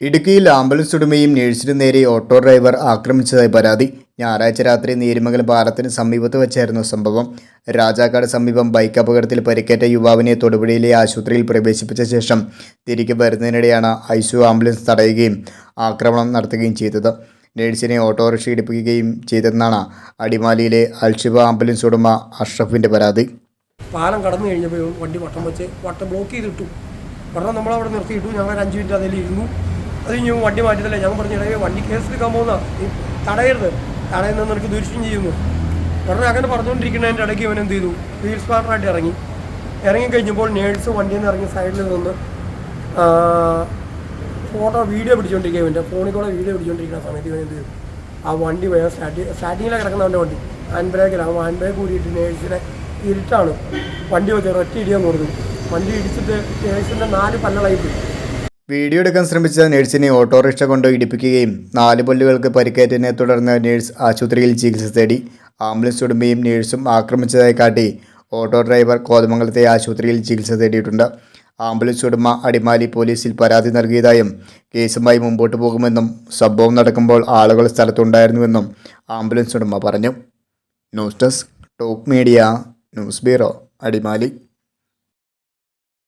ഇടുക്കിയിൽ ആംബുലൻസ് ഉടമയും നഴ്സിനു നേരെ auto driver ആക്രമിച്ചതായി പരാതി. ഞായറാഴ്ച രാത്രി നീരുമകൽ പാലത്തിന് സമീപത്ത് വെച്ചായിരുന്നു സംഭവം. രാജാക്കാട് സമീപം ബൈക്ക് അപകടത്തിൽ പരിക്കേറ്റ യുവാവിനെ തൊടുപുഴയിലെ ആശുപത്രിയിൽ പ്രവേശിപ്പിച്ച ശേഷം തിരികെ വരുന്നതിനിടെയാണ് ഐസു ആംബുലൻസ് തടയുകയും ആക്രമണം നടത്തുകയും ചെയ്തത്. നേഴ്സിനെ ഓട്ടോറിക്ഷ ഇടിപ്പിക്കുകയും ചെയ്തെന്നാണ് അടിമാലിയിലെ അൽഷിബ ആംബുലൻസ് ഉടമ അഷ്റഫിന്റെ പരാതി. പാലം കടന്നു കഴിഞ്ഞപ്പോൾ വണ്ടി വട്ടം വെച്ച് വട്ടം ബ്ലോക്ക് ചെയ്തിട്ടു. വട്ടം നമ്മളവിടെ നിർത്തിയിട്ടു. ഞങ്ങൾ അഞ്ച് മിനിറ്റ് അതിൽ ഇരുന്നു അത് ഞാൻ വണ്ടി മാറ്റിയില്ല ഞാൻ പറഞ്ഞു ഇടയിൽ വണ്ടി കേസ് എടുക്കാൻ പോകുന്ന തടയരുത്. തടയുന്ന നിനക്ക് ദൂഷ്യം ചെയ്യുന്നു. ഉടനെ അങ്ങനെ പറഞ്ഞുകൊണ്ടിരിക്കുന്നതിന്റെ ഇടയ്ക്ക് ഇവൻ എന്ത് ചെയ്തു? വീൽ സ്പാർട്ടറായിട്ട് ഇറങ്ങി. ഇറങ്ങിക്കഴിഞ്ഞപ്പോൾ നേഴ്സ് വണ്ടിയിൽ നിന്ന് ഇറങ്ങി സൈഡിൽ നിന്ന് ഫോട്ടോ വീഡിയോ പിടിച്ചുകൊണ്ടിരിക്കുക ഇവന്റെ. ഫോണിൽ കൂടെ വീഡിയോ പിടിച്ചുകൊണ്ടിരിക്കുന്ന സമയത്ത് ഇവൻ എന്ത് ചെയ്തു? ആ വണ്ടി വേഗം സ്റ്റാർട്ട് സ്റ്റാർട്ടിങ്ങിലാണ് കിടക്കുന്ന അവന്റെ വണ്ടി. ഹാൻഡ് ബ്രേക്കിൽ ആ ഹാൻഡ് ബ്രേക്ക് കൂടിയിട്ട് നേഴ്സിനെ ഇരുട്ടാണ്. വണ്ടി വെച്ച് ഒറ്റ ഇടിയാന്ന് പറഞ്ഞു വണ്ടി ഇടിച്ചിട്ട് നേഴ്സിന്റെ നാല് പല്ലളായി പോയി. വീഡിയോ എടുക്കാൻ ശ്രമിച്ച നഴ്സിനെ ഓട്ടോറിക്ഷ കൊണ്ട് ഇടിപ്പിക്കുകയും നാല് പല്ലുകൾക്ക് പരിക്കേറ്റതിനെ തുടർന്ന് നഴ്സ് ആശുപത്രിയിൽ ചികിത്സ തേടി. ആംബുലൻസ് ഉടമയും നഴ്സും ആക്രമിച്ചതായി കാട്ടി. ഓട്ടോ ഡ്രൈവർ കോതമംഗലത്തെ ആശുപത്രിയിൽ ചികിത്സ തേടിയിട്ടുണ്ട്. ആംബുലൻസ് ഉടമ അടിമാലി പോലീസിൽ പരാതി നൽകിയതായും കേസുമായി മുമ്പോട്ട് പോകുമെന്നും സംഭവം നടക്കുമ്പോൾ ആളുകൾ സ്ഥലത്തുണ്ടായിരുന്നുവെന്നും ആംബുലൻസ് ഉടമ പറഞ്ഞു. News desk top media news bureau Adimali.